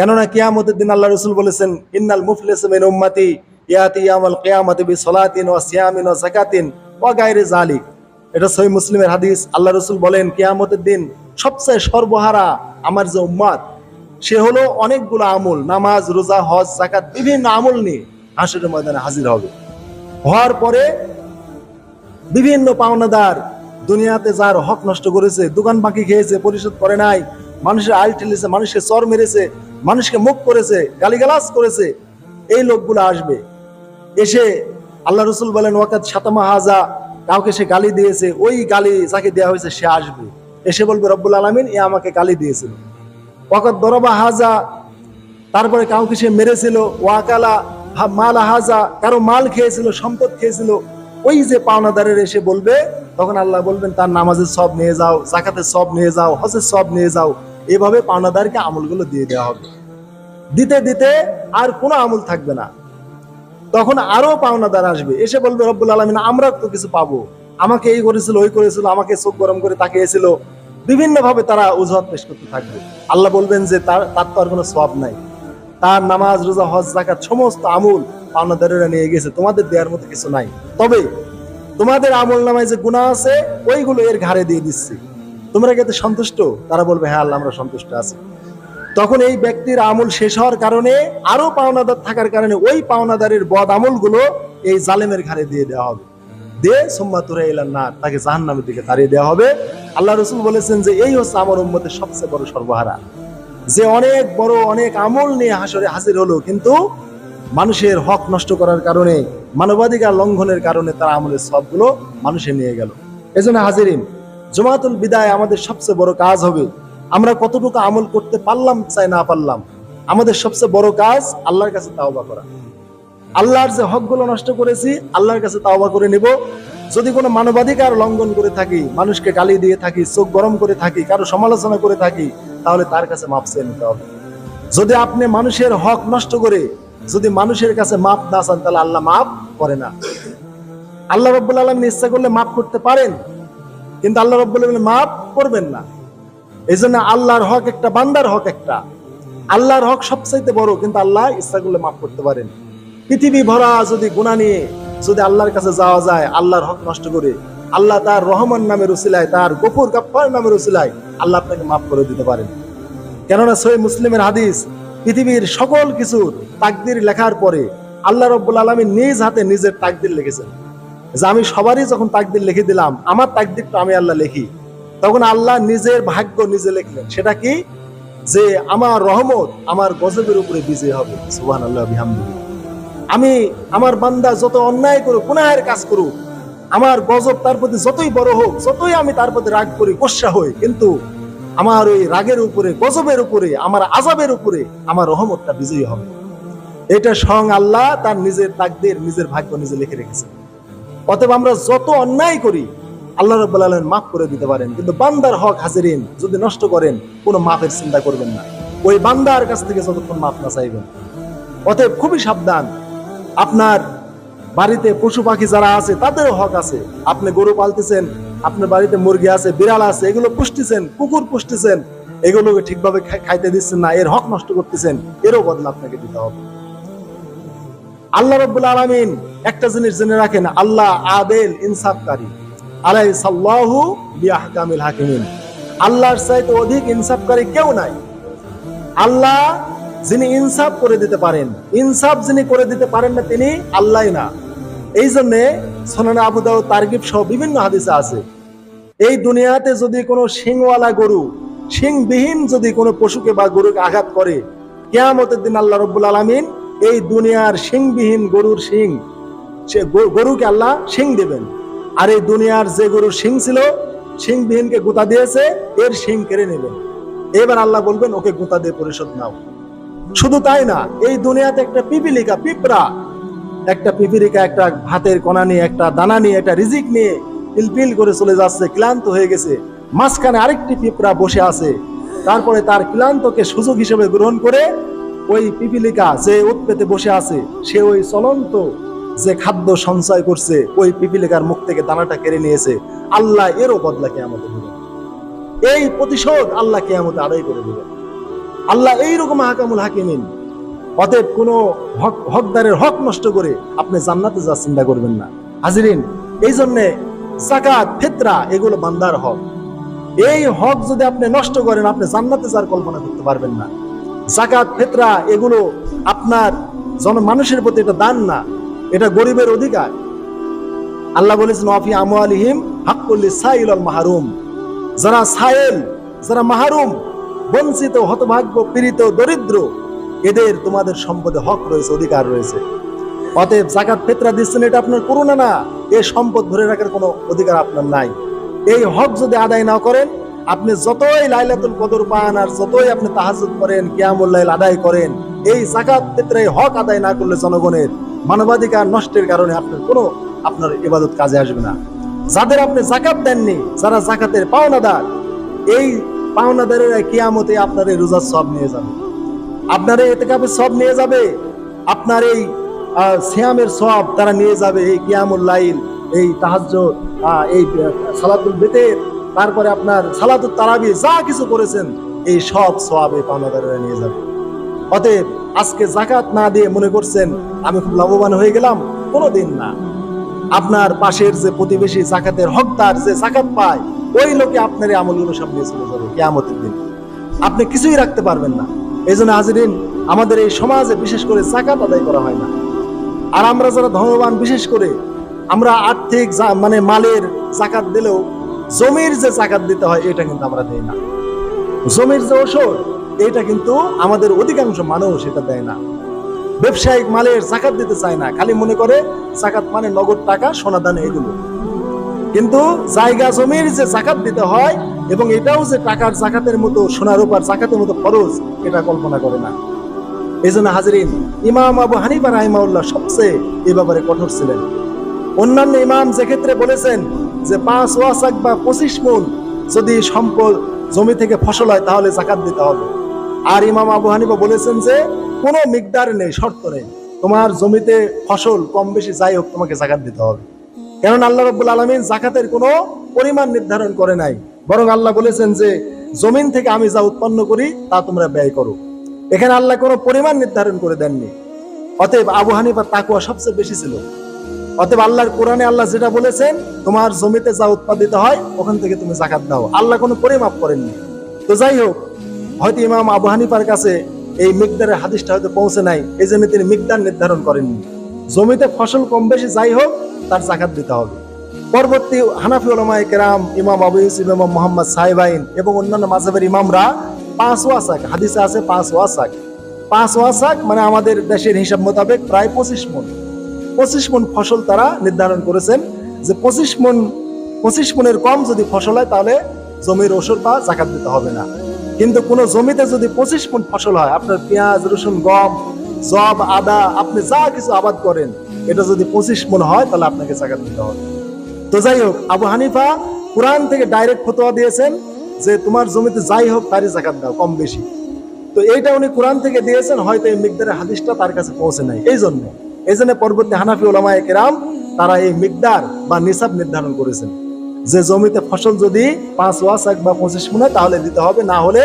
কেননা কিয়ামতের দিন আল্লাহ রসুল বলেছেন, ইন্নাল মুফলিস মিন উম্মতি ইয়াতি কিয়ামতি বি সলাতিন ওয়া সিয়ামিন ওয়া যাকাতিন ওয়া গায়রি জালিক এটা সহিহ মুসলিমের হাদিস। আল্লাহ রসুল বলেন, কিয়ামতের দিন সবচেয়ে সর্বহারা আমার যে উম্মাদ, সে হলো অনেকগুলো আমল, নামাজ, রোজা, হজ জাকাত বিভিন্ন আমল নিয়ে হাসরের ময়দানে হাজির হবে। হওয়ার পরে বিভিন্ন পাওনাদার দুনিয়াতে যার হক নষ্ট করেছে, দোকান বাকি খেয়েছে, পরিশোধ করে নাই মানুষের আইল ঠেলেছে মানুষকে চর মেরেছে, মানুষকে মুখ করেছে, গালিগালাজ করেছে, এই লোকগুলো আসবে। এসে আল্লাহ রসুল বলেন ওয়াকাত সাতামা হাজা কাউকে সে গালি দিয়েছে, ওই গালি যাকে দেওয়া হয়েছে সে আসবে। এসে বলবে, রব্বুল আলমিন, এ আমাকে গালি দিয়েছিল ওয়াকাত দরবা হাজা, তারপরে কাউকে সে মেরেছিল, ওয়াকালা মাল হাজা কারও মাল খেয়েছিল, সম্পদ খেয়েছিল, ওই যে পাওনাদারের এসে বলবে, তখন আল্লাহ বলবেন, তার নামাজের সব নিয়ে যাও, জাকাতের সব নিয়ে যাও, হজের সব নিয়ে যাও। এভাবে পাওনাদারকে আমলগুলো দিয়ে দেওয়া হবে। দিতে দিতে আর কোনো আমল থাকবে না। তখন আরও পাওনাদার আসবে। এসে বলবে, রব্বুল আলমিন, আমরা তো কিছু পাবো। আমাকে এই করেছিল, ওই করেছিল, আমাকে চোখ গরম করে তাকিয়েছিল। বিভিন্ন ভাবে তারা অজুহাত পেশ করতে থাকবে। আল্লাহ বলবেন যে, তার তার তো আর কোনো সব নাই। তার নামাজ, রোজা, হজ জাকাত সমস্ত আমল পাওনাদারেরা নিয়ে গেছে। তোমাদের দেওয়ার মতো কিছু নাই। তবে তোমাদের আমল নামায় যে গুণা আছে, ওইগুলো এর ঘাড়ে দিয়ে দিচ্ছি। তোমরা কি সন্তুষ্ট? তারা বলবে হ্যাঁ আল্লাহ, আমরা সন্তুষ্ট আছি। তখন এই ব্যক্তির আমল শেষ হওয়ার কারণে আরও পাওনাদার থাকার কারণে ওই পাওনাদারের বদ আমলগুলো এই জালেমের ঘাড়ে দিয়ে দেওয়া হবে। দে, সোম্মা এলাম না তাকে জাহান্নামের দিকে তাড়িয়ে দেওয়া হবে। আল্লাহ রসুল বলেছেন যে, এই হচ্ছে আমার উম্মতের সবচেয়ে বড় সর্বহারা। যে অনেক বড়, অনেক আমল নিয়ে হাসরে হাজির হলো, কিন্তু মানুষের হক নষ্ট করার কারণে, মানবাধিকার লঙ্ঘনের কারণে তার আমলের সবগুলো মানুষে নিয়ে গেল। এজন্য হাজিরিন জমাতুল বিদায় আমাদের সবচেয়ে বড় কাজ হবে। আমরা কতটুকু আমল করতে পারলাম, চাই না পারলাম, আমাদের সবচেয়ে বড় কাজ আল্লাহর কাছে তাওবা করা। আল্লাহর যে হকগুলো নষ্ট করেছি, আল্লাহর কাছে তাওবা করে নেব। যদি কোনো মানবাধিকার লঙ্ঘন করে থাকি, মানুষকে গালি দিয়ে থাকি, চোখ গরম করে থাকি, কারও সমালোচনা করে থাকি, তাহলে তার কাছে মাপ চেয়ে নিতে হবে। যদি আপনি মানুষের হক নষ্ট করে, যদি মানুষের কাছে মাপ না চান, তাহলে আল্লাহ মাপ করে না। আল্লাহ রব্বুল আলমিন ইচ্ছা করলে মাপ করতে পারেন। কিন্তু আল্লাহ রব্বুল মাপ করবেন না। এই জন্য আল্লাহর হক একটা, বান্দার হক একটা। আল্লাহর হক সবচাইতে বড়, কিন্তু আল্লাহ ইচ্ছা করলে মাফ করতে পারেন। পৃথিবী ভরা যদি গুণা নিয়ে যদি আল্লাহর কাছে যাওয়া যায়, আল্লাহর হক নষ্ট করে, আল্লাহ তার রহমান নামের উসিলায় তার গফুর গাফার নামের উসিলায় আল্লাহ আপনাকে মাফ করে দিতে পারেন। কেননা সই মুসলিমের হাদিস, পৃথিবীর সকল কিছুর তাকদির লেখার পরে আল্লাহ রব্বুল আলমী নিজ হাতে নিজের তাকদির লিখেছেন। যে আমি সবারই যখন তাকদির লিখে দিলাম, আমার তাকদিরটা আমি আল্লাহ লিখি। তখন আল্লাহ নিজের ভাগ্য নিজে লিখলেন। সেটা কি? যে আমার রহমত আমার গজবের উপরে বিজয় হবে। সুবহান আল্লাহ আমি আমার বান্দা যত অন্যায় করুক, গুনাহের কাজ করুক, আমার গজব তার প্রতি যতই বড় হোক, যতই আমি তার প্রতি রাগ করি, গোসা হই, কিন্তু আমার ওই রাগের উপরে, গজবের উপরে, আমার আজাবের উপরে আমার রহমতটা বিজয়ী হবে। এটা স্বয়ং আল্লাহ তার নিজের তাকদের, নিজের ভাগ্য নিজে লিখে রেখেছে অতএব আমরা যত অন্যায় করি, আল্লাহ রব্বুল আলম মাফ করে দিতে পারেন। কিন্তু বান্দার হক হাজিরিন, যদি নষ্ট করেন, কোনো মাফের চিন্তা করবেন না। ওই বান্দার কাছ থেকে যতক্ষণ মাফ না চাইবেন। অতএব খুবই সাবধান। আপনার বাড়িতে পশু পাখি যারা আছে, তাদেরও হক আছে। আপনি গরু পালতেছেন, আপনার বাড়িতে মুরগি আছে, বিড়াল আছে, এগুলো পুষতেছেন, কুকুর পুষতেছেন, এগুলোকে ঠিকভাবে খাই- খাইতে দিচ্ছেন না, এর হক নষ্ট করতেছেন, এরও বদলা আপনাকে দিতে হবে। আল্লাহ রব্বুল আলমিন একটা জিনিস জেনে রাখেন, আল্লাহ আদেল ইনসাফকারী। আলাই সাল্লাহু বিআহকামিল হাকিমিন। আল্লাহর চাইতে অধিক ইনসাফকারী কেউ নাই। আল্লাহ যিনি ইনসাফ করে দিতে পারেন, ইনসাফ যিনি করে দিতে পারেন না তিনি আল্লাহ না। এই জন্য সোনানা আবু দাউদ তারগিব সহ বিভিন্ন হাদিসে আছে, এই দুনিয়াতে যদি কোনো শিংওয়ালা গরু, শিংবিহীন যদি কোনো পশুকে বা গরুকে আঘাত করে, কেয়ামতের দিন আল্লাহ রব্বুল আলমিন এই দুনিয়ার শিংবিহীন গরুর শিং, সে গরুকে আল্লাহ শিং দেবেন। আর এই দুনিয়ার যে গরুর শিং ছিল শিংবিহীনকে গুতা দিয়েছে, এর শিং কেড়ে নেবেন এবার আল্লাহ বলবেন, ওকে গুতা দিয়ে পরিশোধ নাও। শুধু তাই না, এই দুনিয়াতে একটা পিপিলিকা, পিঁপড়া, একটা পিপিলিকা, একটা ভাতের কণা নিয়ে, একটা দানা নিয়ে, একটা রিজিক নিয়ে পিলপিল করে চলে যাচ্ছে, ক্লান্ত হয়ে গেছে। মাঝখানে আরেকটি পিঁপড়া বসে আছে। তারপরে তার ক্লান্তকে সুযোগ হিসেবে গ্রহণ করে ওই পিপিলিকা যে উৎপেতে বসে আছে, সে ওই চলন্ত যে খাদ্য সঞ্চয় করছে, ওই পিপিলিকার মুখ থেকে দানাটা কেড়ে নিয়েছে। আল্লাহ এরও বদলা কে আমাদের দিবেন। এই প্রতিশোধ আল্লাহ কে আমাদের আদায় করে দিবেন। আল্লাহ এইরকম হাকামুল হাকিমিন। অতএব কোনো হক, হকদারের হক নষ্ট করে আপনি জান্নাতে যা চিন্তা করবেন না। হাজিরিন এই জন্যে জাকাত ফেতরা, এগুলো বান্দার হক। এই হক যদি আপনি নষ্ট করেন, আপনি জান্নাতে যার কল্পনা করতে পারবেন না। জাকাত ফেতরা, এগুলো আপনার জন মানুষের প্রতি এটা দান না, এটা গরিবের অধিকার। আল্লাহ বলেছেন অফি আমু আলিহিম হাক্কুল্লি সাইল মাহরুম। যারা সায়েল যারা মাহরুম, বঞ্চিত, হতভাগ্য, পীড়িত, দরিদ্র, এদের তোমাদের সম্পদে হক রয়েছে, অধিকার রয়েছে। অতএব জাকাত ফেতরা দিচ্ছেন, এটা আপনার করুণা না, এ সম্পদ ধরে রাখার কোনো অধিকার আপনার নাই। এই হক যদি আদায় না করেন আপনি যতই লাইলাতুল কদর পান আর যতই আপনি তাহাজুদ করেন কিয়ামুল লাইল আদায় করেন এই জাকাত এই হক আদায় না করলে জনগণের মানবাধিকার নষ্টের কারণে আপনার কোনো আপনার ইবাদত কাজে আসবে না। যাদের আপনি জাকাত দেননি যারা জাকাতের পাওনাদার এই পাওনাদারেরা কিয়ামতে আপনার এই রোজার সব নিয়ে যাবে। আপনার এই এতেকাবে সব নিয়ে যাবে আপনার এই আহ, সিয়ামের সব তারা নিয়ে যাবে এই কিয়ামুল লাইল এই তাহাজ্জ এই সালাতুল বেতের তারপরে আপনার সালাতুল তারাবি যা কিছু করেছেন, এই সব এই পাওনাদারেরা নিয়ে যাবে। অতএব আজকে জাকাত না দিয়ে মনে করছেন, আমি খুব লাভবান হয়ে গেলাম, কোনোদিন না। আপনার পাশের যে প্রতিবেশী জাকাতের হকদার যে জাকাত পায়, ওই লোকে আপনার আমলগুলো সব নিয়ে চলে যাবে কেয়ামতের দিন। আপনি কিছুই রাখতে পারবেন না। এই জন্য হাজিরিন, আমাদের এই সমাজে বিশেষ করে জাকাত আদায় করা হয় না। আর আমরা যারা ধনবান, বিশেষ করে আমরা আর্থিক মানে মালের জাকাত দিলেও জমির যে জাকাত দিতে হয়, এটা কিন্তু আমরা দেই না। জমির যে ওষুধ, এটা কিন্তু আমাদের অধিকাংশ মানুষ এটা দেয় না। ব্যবসায়িক মালের জাকাত দিতে চায় না, খালি মনে করে জাকাত মানে নগদ টাকা সোনা দানে এগুলো কিন্তু জায়গা জমির যে জাকাত দিতে হয় এবং এটাও যে টাকার জাকাতের মতো, সোনার উপর জাকাতের মতো খরচ, এটা কল্পনা করে না। এই জন্য হাজরিন, ইমাম আবু হানিফা রাহিমাউল্লাহ সবচেয়ে এ ব্যাপারে কঠোর ছিলেন। অন্যান্য ইমাম যে ক্ষেত্রে বলেছেন যে পাঁচ ওয়াসাক বা পঁচিশ মন যদি সম্পদ জমি থেকে ফসল হয়, তাহলে জাকাত দিতে হবে। আর ইমাম আবু হানিফা বলেছেন যে, কোনো মিকদার নেই, শর্ত নেই। তোমার জমিতে ফসল কম বেশি যাই হোক, তোমাকে জাকাত দিতে হবে। কারণ আল্লাহ রব্বুল আলমিন জাকাতের কোনো পরিমাণ নির্ধারণ করে নাই। বরং আল্লাহ বলেছেন যে, জমিন থেকে আমি যা উৎপন্ন করি, তা তোমরা ব্যয় করো। এখানে আল্লাহ কোনো পরিমাণ নির্ধারণ করে দেননি। অতএব আবু হানিফার তাকুয়া সবচেয়ে বেশি ছিল। অতএব আল্লাহর কোরআনে আল্লাহ যেটা বলেছেন, তোমার জমিতে যা উৎপাদিত হয়, ওখান থেকে তুমি জাকাত দাও। আল্লাহ কোনো পরিমাপ করেননি। তো যাই হোক, হয়তো ইমাম আবু হানিফার কাছে এই মিকদারের হাদিসটা হয়তো পৌঁছে নাই, এই জন্য তিনি মিকদার নির্ধারণ করেননি। জমিতে ফসল কম বেশি যাই হোক, তার জাকাত দিতে হবে। পরবর্তী হানাফি ওলামায়ে কেরাম, ইমাম আবু ইউসুফ, ইমাম মোহাম্মদ সাহেবাইন এবং অন্যান্য মাঝহের ইমামরা পাঁচ ওয়াসাক, হাদিসে আছে পাঁচ ওয়াসাক। পাঁচ ওয়াসাক মানে আমাদের দেশের হিসাব মোতাবেক প্রায় পঁচিশ মন। পঁচিশ মন ফসল তারা নির্ধারণ করেছেন যে পঁচিশ মন, পঁচিশ মনের কম যদি ফসল হয়, তাহলে জমির ওষুধ বা জাকাত দিতে হবে না। কিন্তু কোনো জমিতে যদি পঁচিশ মন ফসল হয়, আপনার পেঁয়াজ, রসুন, গম জব আদা, আপনি যা কিছু আবাদ করেন, এটা যদি পঁচিশ মন হয়, তাহলে আপনাকে জাকাত দিতে হবে। তো যাই হোক, আবু হানিফা কোরআন থেকে ডাইরেক্ট ফতোয়া দিয়েছেন যে তোমার জমিতে যাই হোক, তারই জাকাত দাও, কম বেশি। তো এইটা উনি কোরআন থেকে দিয়েছেন, হয়তো এই মিকদারের হাদিসটা তার কাছে পৌঁছে নাই। এই জন্য। এই জন্য পরবর্তী হানাফি ওলামায়ে কেরাম তারা এই মিকদার বা নিসাব নির্ধারণ করেছেন। যে জমিতে ফসল যদি পাঁচ ওয়াসাক বা পঁচিশ মনে, তাহলে দিতে হবে, না হলে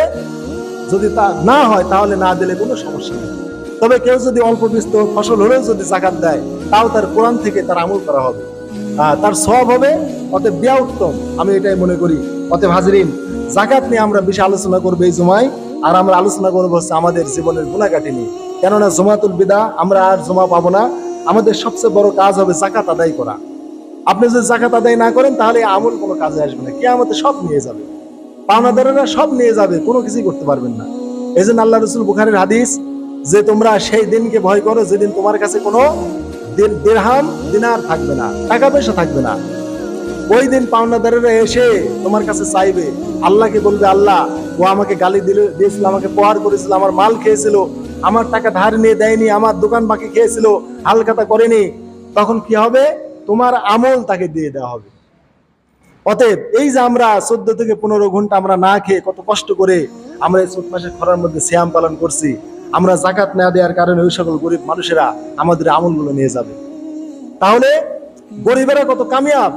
যদি তা না হয়, তাহলে না দিলে কোনো সমস্যা নেই। তবে কেউ যদি অল্প বিস্তর ফসল হলেও যদি জাকাত দেয়, তাও তার কোরআন থেকে তার আমল করা হবে। তার সব হবে, অতএব বিয়া উত্তম। আমি এটাই মনে করি। অতএব হাজরিন, জাকাত নিয়ে আমরা বেশি আলোচনা করব এই জমায়। আর আমরা আলোচনা করব হচ্ছে আমাদের জীবনের গুণাকাটি নিয়ে। কেননা জমাতুল বিদা, আমরা আর জমা পাবো না। আমাদের সবচেয়ে বড় কাজ হবে জাকাত আদায় করা। আপনি যদি জাকাত আদায় না করেন, তাহলে আমল কোনো কাজে আসবে না। কে আমাদের সব নিয়ে যাবে। পাওনাদারেরা সব নিয়ে যাবে, কোনো কিছুই করতে পারবেন না। এই জন্য আল্লাহ রসুল বুখারের হাদিস, যে তোমরা সেই দিনকে ভয় করো, যেদিন তোমার কাছে কোনো দিরহাম, দিনার থাকবে না, টাকা পয়সা থাকবে না। ওই দিন পাওনাদারেরা এসে তোমার কাছে চাইবে, আল্লাহকে বলবে, আল্লাহ, ও আমাকে গালি দিল, দিয়েছিল, আমাকে প্রহার করেছিল, আমার মাল খেয়েছিল আমার টাকা ধার নিয়ে দেয়নি, আমার দোকান বাকি খেয়েছিল, হালখাতা করেনি, তখন কি হবে? তোমার আমল তাকে দিয়ে দেওয়া হবে। অতএব এই যে আমরা চোদ্দ থেকে পনেরো ঘণ্টা আমরা না খেয়ে কত কষ্ট করে আমরা এই চোদ্দ মাসের খরার মধ্যে শ্যাম পালন করছি, আমরা জাকাত না দেওয়ার কারণে ওই সকল গরিব মানুষেরা আমাদের আমলগুলো নিয়ে যাবে। তাহলে গরিবেরা কত কামিয়াব?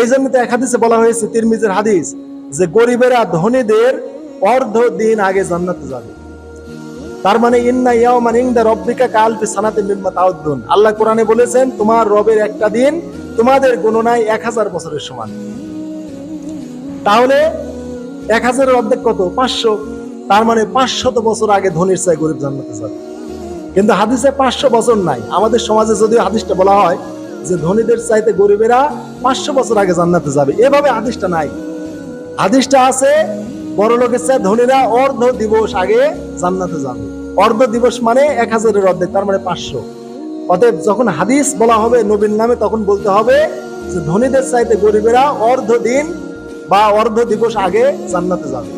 এই জন্য তো এক হাদিসে বলা হয়েছে, তিরমিজের হাদিস, যে গরিবেরা ধনীদের অর্ধ দিন আগে জান্নাতে যাবে। তার মানে ইন্না ইয়াওমান ইনদা রব্বিকা কালফি সানাতে মিম্মা তাউদ্দুন। আল্লাহ কোরআনে বলেছেন, তোমার রবের একটা দিন তোমাদের গণনায় এক হাজার বছরের সমান। তাহলে এক হাজারের অর্ধেক কত? পাঁচশো। তার মানে পাঁচশত বছর আগে ধনির চাই গরিব জান্নাতে যাবে। কিন্তু হাদিসে পাঁচশো বছর নাই। আমাদের সমাজে যদিও হাদিসটা বলা হয় যে, ধনীদের চাইতে গরিবেরা পাঁচশো বছর আগে জান্নাতে যাবে। এভাবে হাদিসটা নাই। হাদিসটা আছে বড় লোকের চাই ধনীরা অর্ধ দিবস আগে জান্নাতে যাবে। অর্ধ দিবস মানে এক হাজারের অর্ধেক, তার মানে পাঁচশো। অতএব যখন হাদিস বলা হবে নবীর নামে, তখন বলতে হবে যে ধনীদের চাইতে গরিবেরা অর্ধ দিন বা অর্ধ দিবস আগে জান্নাতে যাবে।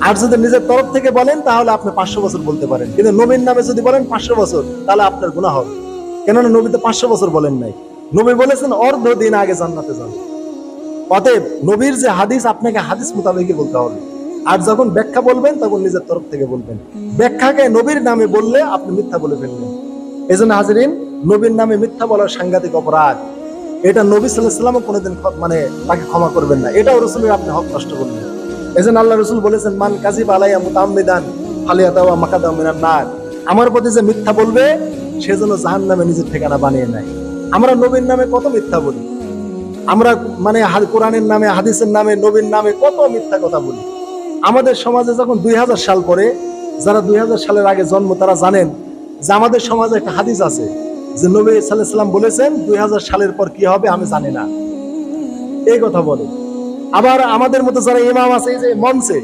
আর যদি নিজের তরফ থেকে বলেন, তাহলে আপনি পাঁচশো বছর বলতে পারেন। কিন্তু নবীর নামে যদি বলেন পাঁচশো বছর, তাহলে আপনার গুণা হবে। কেননা নবী তো পাঁচশো বছর বলেন নাই। নবী বলেছেন অর্ধ দিন আগে জান্নাতে যাবে। অতএব নবীর যে হাদিস, আপনাকে হাদিস মোতাবেকই বলতে হবে। আর যখন ব্যাখ্যা বলবেন, তখন নিজের তরফ থেকে বলবেন। ব্যাখ্যাকে নবীর নামে বললে আপনি মিথ্যা বলে ফেলবেন। এই জন্য হাজিরিন, নবীর নামে মিথ্যা বলার সাংঘাতিক অপরাধ, এটা নবী সাল্লাহ সাল্লামও কোনোদিন মানে তাকে ক্ষমা করবেন না। এটাও রসুলের আপনি হক নষ্ট করবেন এই জন্য আল্লাহ রসুল বলেছেন, মান কাজিব আলাইয়া মুতাম্মিদান ফালিয়া দাওয়া মাকাদা মিনার নার। আমার প্রতি যে মিথ্যা বলবে, সে যেন জাহান নামে নিজের ঠিকানা বানিয়ে নেয়। আমরা নবীর নামে কত মিথ্যা বলি? আমরা মানে কোরআনের নামে, হাদিসের নামে, নবীর নামে কত মিথ্যা কথা বলি? আমাদের সমাজে যখন দুই হাজার সাল পরে যারা দুই হাজার সালের আগে জন্ম তারা জানেন যে আমাদের সমাজে একটা হাদিস আছে যে নবী সাল্লাম বলেছেন, দুই হাজার সালের পর কি হবে আমি জানি না। এই কথা বলে। আবার আমাদের মতো যারা ইমাম আছে যে মঞ্চে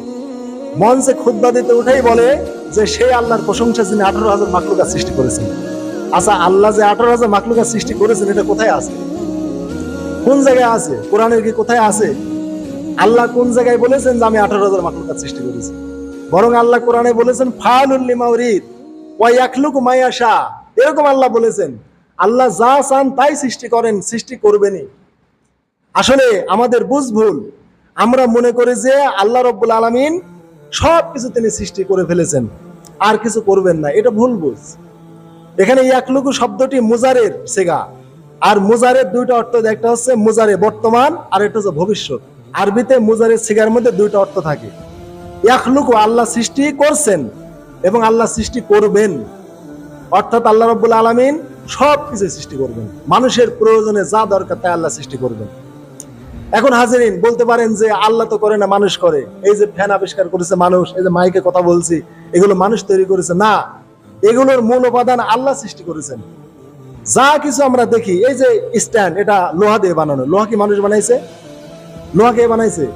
মঞ্চে খুদ্া দিতে উঠেই বলে যে সেই আল্লাহর প্রশংসা যিনি আঠারো হাজার মাকলুকা সৃষ্টি করেছেন। আচ্ছা আল্লাহ যে আঠারো হাজার মাকলুকা সৃষ্টি করেছেন, এটা কোথায় আছে? কোন জায়গায় আছে? কোরআনের কি কোথায় আছে? আল্লাহ কোন জায়গায় বলেছেন যে আমি আঠারো হাজার মাকলুকাত সৃষ্টি করেছি? বরং আল্লাহ কোরআনে বলেছেন ফালুল্লি মাউরিদ ওয়াইয়াকলুক মায়াশা এরকম আল্লাহ বলেছেন, আল্লাহ যা চান তাই সৃষ্টি করেন, সৃষ্টি করবেনই। আসলে আমাদের বুঝ ভুল। আমরা মনে করি যে আল্লাহ রব্বুল আলমিন সব কিছু তিনি সৃষ্টি করে ফেলেছেন। আর কিছু করবেন না, এটা ভুল বুঝ। এখানে ইয়াকলুকু শব্দটি মুজারের সেগা। আর মুজারের দুইটা অর্থ, একটা হচ্ছে মুজারে বর্তমান, আর একটা হচ্ছে ভবিষ্যৎ। আরবিতে মুজারের সিগার মধ্যে দুইটা অর্থ থাকে। ইয়াকলুকু আল্লাহ সৃষ্টি করছেন এবং আল্লাহ সৃষ্টি করবেন। অর্থাৎ আল্লাহ রব্বুল আলমিন সব কিছু সৃষ্টি করবেন। মানুষের প্রয়োজনে যা দরকার তাই আল্লাহ সৃষ্টি করবেন। এখন হাজিরিন, বলতে পারেন যে আল্লাহ তো করে না, মানুষ করে। এই যে ফ্যান আবিষ্কার করেছে মানুষ, এই যে মাইকে কথা বলছি, এগুলো মানুষ তৈরি করেছে। না, এগুলোর মূল উপাদান আল্লাহ সৃষ্টি করেছেন। যা কিছু আমরা দেখি, এই যে স্ট্যান্ড, এটা লোহা দিয়ে বানানো। লোহা কি মানুষ বানাইছে? লোহা কে বানাইছে।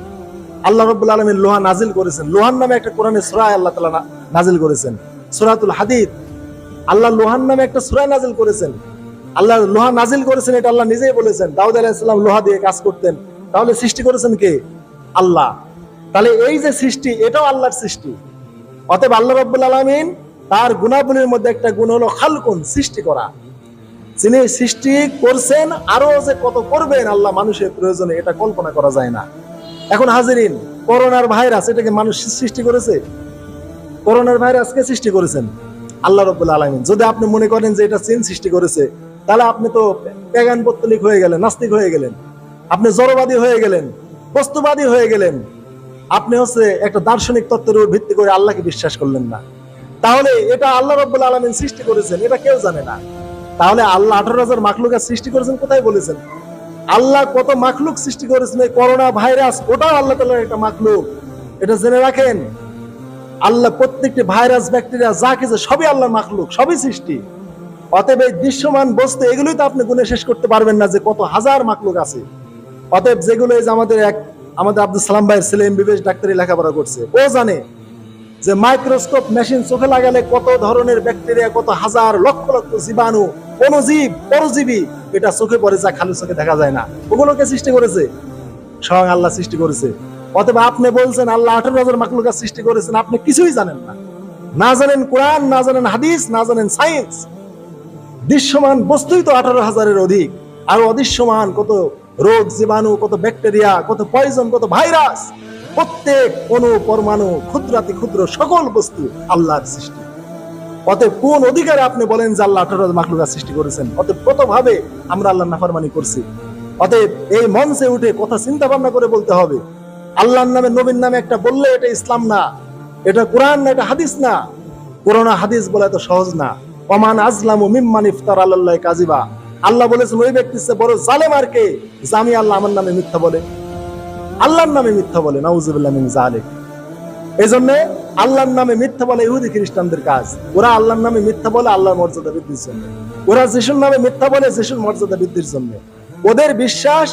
আল্লাহ রব্বুল আলমিন লোহা নাজিল করেছেন। লোহার নামে একটা কোরআনে সুরায় আল্লাহ তালা নাজিল করেছেন। সুরাতুল হাদিদ। আল্লাহ লোহার নামে একটা সুরায় নাজিল করেছেন। আল্লাহ লোহা নাজিল করেছেন এটা আল্লাহ নিজেই বলেছেন। দাউদ আলাইসাল্লাম লোহা দিয়ে কাজ করতেন। তাহলে সৃষ্টি করেছেন কে? আল্লাহ। তাহলে এই যে সৃষ্টি, এটাও আল্লাহর সৃষ্টি। অতএব আল্লাহ রব্বুল আলমিন তার গুণাবলীর মধ্যে একটা গুণ হলো খালকুন, সৃষ্টি করা। যিনি সৃষ্টি করছেন আরও যে কত করবেন, আল্লাহ মানুষের প্রয়োজনে এটা কল্পনা করা যায় না। এখন হাজিরিন, করোনার ভাইরাস এটাকে মানুষ সৃষ্টি করেছে? করোনার ভাইরাস কে সৃষ্টি করেছেন? আল্লাহ রব্বুল আলমিন। যদি আপনি মনে করেন যে এটা চীন সৃষ্টি করেছে, তাহলে আপনি তো প্যাগান পত্তলিক হয়ে গেলেন, নাস্তিক হয়ে গেলেন। আপনি জড়বাদী হয়ে গেলেন, বস্তুবাদী হয়ে গেলেন। আপনি হচ্ছে একটা দার্শনিক তত্ত্বের উপর ভিত্তি করে আল্লাহকে বিশ্বাস করলেন না। তাহলে এটা আল্লাহ রব্বুল আলমিন সৃষ্টি করেছেন, এটা কেউ জানে না। তাহলে আল্লাহ আঠারো হাজার মাখলুকের সৃষ্টি করেছেন, কোথায় বলেছেন? আল্লাহ কত মাখলুক সৃষ্টি করেছেন এই করোনা ভাইরাস, ওটাও আল্লাহ তালার একটা মাখলুক। এটা জেনে রাখেন, আল্লাহ প্রত্যেকটি ভাইরাস, ব্যাকটেরিয়া, যা কিছু, সবই আল্লাহর মাখলুক, সবই সৃষ্টি। অতএব এই দৃশ্যমান বস্তু, এগুলোই তো আপনি গুনে শেষ করতে পারবেন না যে কত হাজার মাখলুক আছে। অতএব যেগুলো এই যে আমাদের এক, আমাদের আব্দুল সালাম ভাইয়ের ছেলে এমবিবিএস ডাক্তারি লেখাপড়া করছে, ও জানে যে মাইক্রোস্কোপ মেশিন চোখে লাগালে কত ধরনের ব্যাকটেরিয়া, কত হাজার লক্ষ লক্ষ জীবাণু অনুজীব পরজীবী, এটা চোখে পড়ে যা খালি চোখে দেখা যায় না। ওগুলোকে সৃষ্টি করেছে? স্বয়ং আল্লাহ সৃষ্টি করেছে। অতএব আপনি বলছেন, আল্লাহ আঠারো হাজার মাকলুকা সৃষ্টি করেছেন, আপনি কিছুই জানেন না। না জানেন কোরআন, না জানেন হাদিস, না জানেন সায়েন্স। দৃশ্যমান বস্তুই তো আঠারো হাজারের অধিক। আর অদৃশ্যমান কত রোগ, জীবাণু, কত ব্যাকটেরিয়া, কত পয়জন, কত ভাইরাস। প্রত্যেক অনু পরমাণু, ক্ষুদ্রাতি ক্ষুদ্র সকল বস্তু আল্লাহর সৃষ্টি। অতএব কোন অধিকারে আপনি বলেন যে আল্লাহ আঠারো মাকলুকা সৃষ্টি করেছেন? অতএব কত ভাবে আমরা আল্লাহ নাফরমানি করছি। অতএব এই মঞ্চে উঠে কথা চিন্তা ভাবনা করে বলতে হবে, আল্লাহর নামে নবীর নামে একটা বললে এটা ইসলাম না, এটা কোরআন না, এটা হাদিস না। কোরআন হাদিস বলে এত সহজ না। ওমান আজলামু মিম্মান ইফতার আল্লাহ কাজিবা আল্লাহ বলেছেন, ওই ব্যক্তির বড় জালেম কে? জামি আল্লাহ আমার নামে মিথ্যা বলে। আল্লাহর নামে মিথ্যা বলে, নাউজুবিল্লাহ মিন এই জন্য আল্লাহর নামে মিথ্যা বলে ইহুদি খ্রিস্টানদের কাজ। ওরা আল্লাহর নামে মিথ্যা বলে আল্লাহর মর্যাদা বৃদ্ধির জন্য। ওরা যিশুর নামে মিথ্যা বলে যিশুর মর্যাদা বৃদ্ধির জন্য। ওদের বিশ্বাস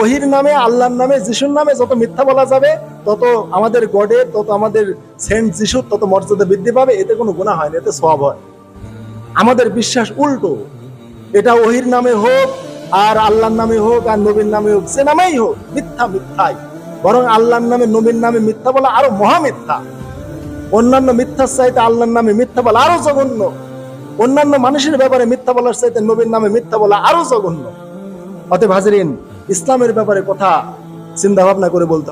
ওহির নামে, আল্লাহর নামে, যিশুর নামে যত মিথ্যা বলা যাবে, তত আমাদের গডের, তত আমাদের সেন্ট যিশুর তত মর্যাদা বৃদ্ধি পাবে, এতে কোনো গুণা হয় না, এতে সব হয়। আমাদের বিশ্বাস উল্টো। এটা ওহির নামে হোক, আর আল্লাহর নামে হোক, আর নবীর নামে হোক, সে নামেই হোক, মিথ্যা মিথ্যাই। বরং আল্লাহর নামে নবীর নামে মিথ্যা বলা আরও মহামিথ্যা অন্যান্য মিথ্যার চাইতে আল্লাহর নামে মিথ্যা বলা আরও জঘন্য। অন্যান্য মানুষের ব্যাপারে মিথ্যা বলার চাইতে নবীর নামে মিথ্যা বলা আরও জঘন্য। অতএব হাজরিন, ইসলামের ব্যাপারে কথা চিন্তা ভাবনা করে বলতে